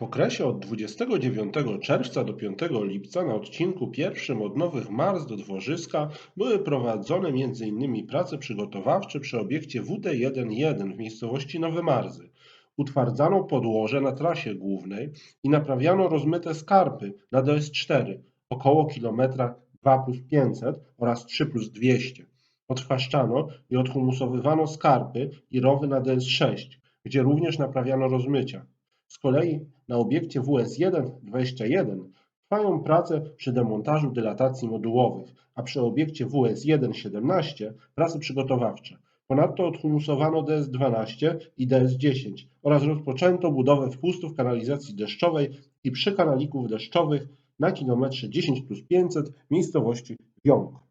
W okresie od 29 czerwca do 5 lipca na odcinku pierwszym od Nowych Mars do Dworzyska były prowadzone m.in. prace przygotowawcze przy obiekcie WD-1-1 w miejscowości Nowe Marzy. Utwardzano podłoże na trasie głównej i naprawiano rozmyte skarpy na DS4 około kilometra 2 plus 500 oraz 3 plus 200. Odchwaszczano i odhumusowywano skarpy i rowy na DS6, gdzie również naprawiano rozmycia. Z kolei na obiekcie WS1-21 trwają prace przy demontażu dylatacji modułowych, a przy obiekcie WS1-17 prace przygotowawcze. Ponadto odhumusowano DS12 i DS10 oraz rozpoczęto budowę wpustów kanalizacji deszczowej i przykanalików deszczowych na kilometrze 10 plus 500 w miejscowości Wiąg.